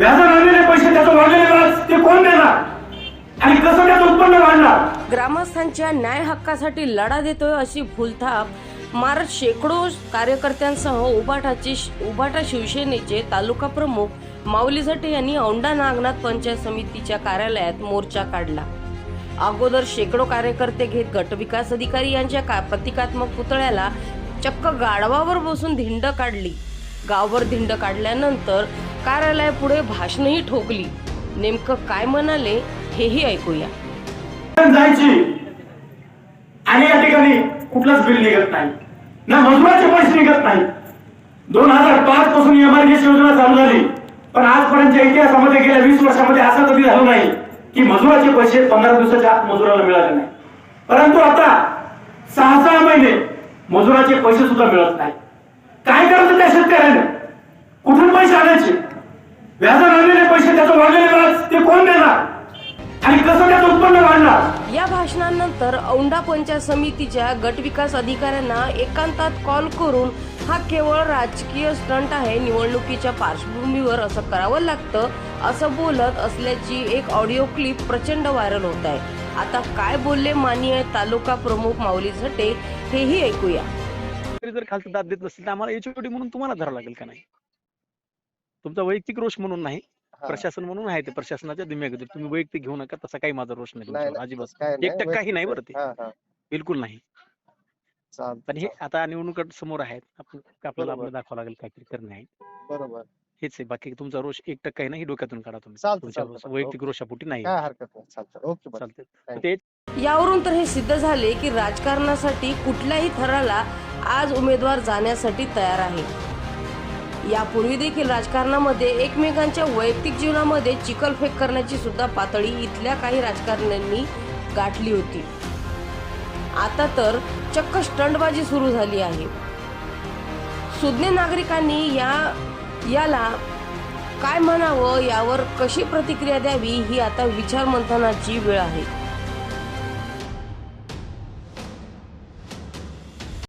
व्याजाने पैसे त्याचं वाढलेले व्याज ते कोण देणार? आणि कसं त्याचं उत्पन्न वाढणार? ग्रामस्थांच्या न्याय हक्कासाठी लढा देतोय अशी भूलथाप. मार शेकडो कार्यकर्त्यांसह उभाटाची उभाटा शिवसेनेचे तालुका प्रमुख माऊली झटे यांनी औंढा नागनाथ पंचायत समितीच्या कार्यालयात मोर्चा काढला. अगोदर शेकडो कार्यकर्ते घेत गटविकास अधिकारी यांच्या का प्रतिकात्मक पुतळ्याला चक्क गाढवावर बसून धिंड काढली. गावभर धिंड काढल्यानंतर कार्यालयापुढे भाषणही ठोकली. नेमकं काय म्हणाले हेही ऐकूया. जायची. आणि या ठिकाणी कुठलाच बिल निघत नाही. ना मजुराचे पैसे निघत नाही. दोन हजार पाच पासून एमआरजीएस योजना चालू झाली. पण आजपर्यंतच्या इतिहासामध्ये गेल्या वीस वर्षामध्ये असं कधी झालं नाही की मजुराचे पैसे पंधरा दिवसाच्या आत मजुराला मिळाले नाही. परंतु आता सहा सहा महिने मजुराचे पैसे सुद्धा मिळत नाही. काय करायचं त्या शेतकऱ्याने? आणायचे. व्याजाने आणलेले पैसे त्याचं वाढलेले व्याज ते कोण देणार? आणि कसं त्याचं उत्पन्न वाढणार? या भाषणानंतर औंढा पंचायत समितीच्या गटविकास अधिकाऱ्यांना एकांतात कॉल करून हा केवळ राजकीय स्टंट आहे निवडणुकीच्या पार्श्वभूमीवर असं करावं लागतं असं बोलत असल्याची एक ऑडिओ क्लिप प्रचंड व्हायरल होत आहे. आता काय बोलले माननीय तालुका प्रमुख माऊली झटे हेही ऐकूया. जर खालचं दाद देत नसतील तर आम्हाला एचओडी म्हणून तुम्हाला धरावं लागेल का नाही? तुमचा वैयक्तिक रोष म्हणून नाही. प्रशासन म्हणून आहे ते प्रशासनाच्या दिम्यागती तुम्ही वैयक्तिक घेऊ नका तसा काही माझा रोष नाही तुमच्यावर, अजिबात. एक टक्काही नाही. बरं ते. बिलकुल नाही. पण हे आता निवडणूक समोर आहेत. आपण आपल्याला बरोबर. आपलं दाखवावं लागेल काहीतरी करणे आहे. बरोबर. हेच आहे. बाकी तुमचा रोष एक टक्काही नाही हे डोक्यातून काढा तुम्ही. वैयक्तिक रोषापोटी नाही चालतं यावरून तर हे सिद्ध झाले की राजकारणासाठी कुठल्याही थराला आज उमेदवार जाण्यासाठी तयार आहे. यापूर्वी देखील राजकारणामध्ये एकमेकांच्या वैयक्तिक जीवनामध्ये चिखलफेक करण्याची सुद्धा पातळी इथल्या काही राजकारण्यांनी गाठली होती. आता तर चक्क स्टंटबाजी सुरू झाली आहे. सुज्ञ नागरिकांनी या याला काय म्हणावं यावर कशी प्रतिक्रिया द्यावी ही आता विचार मंथनाची वेळ आहे.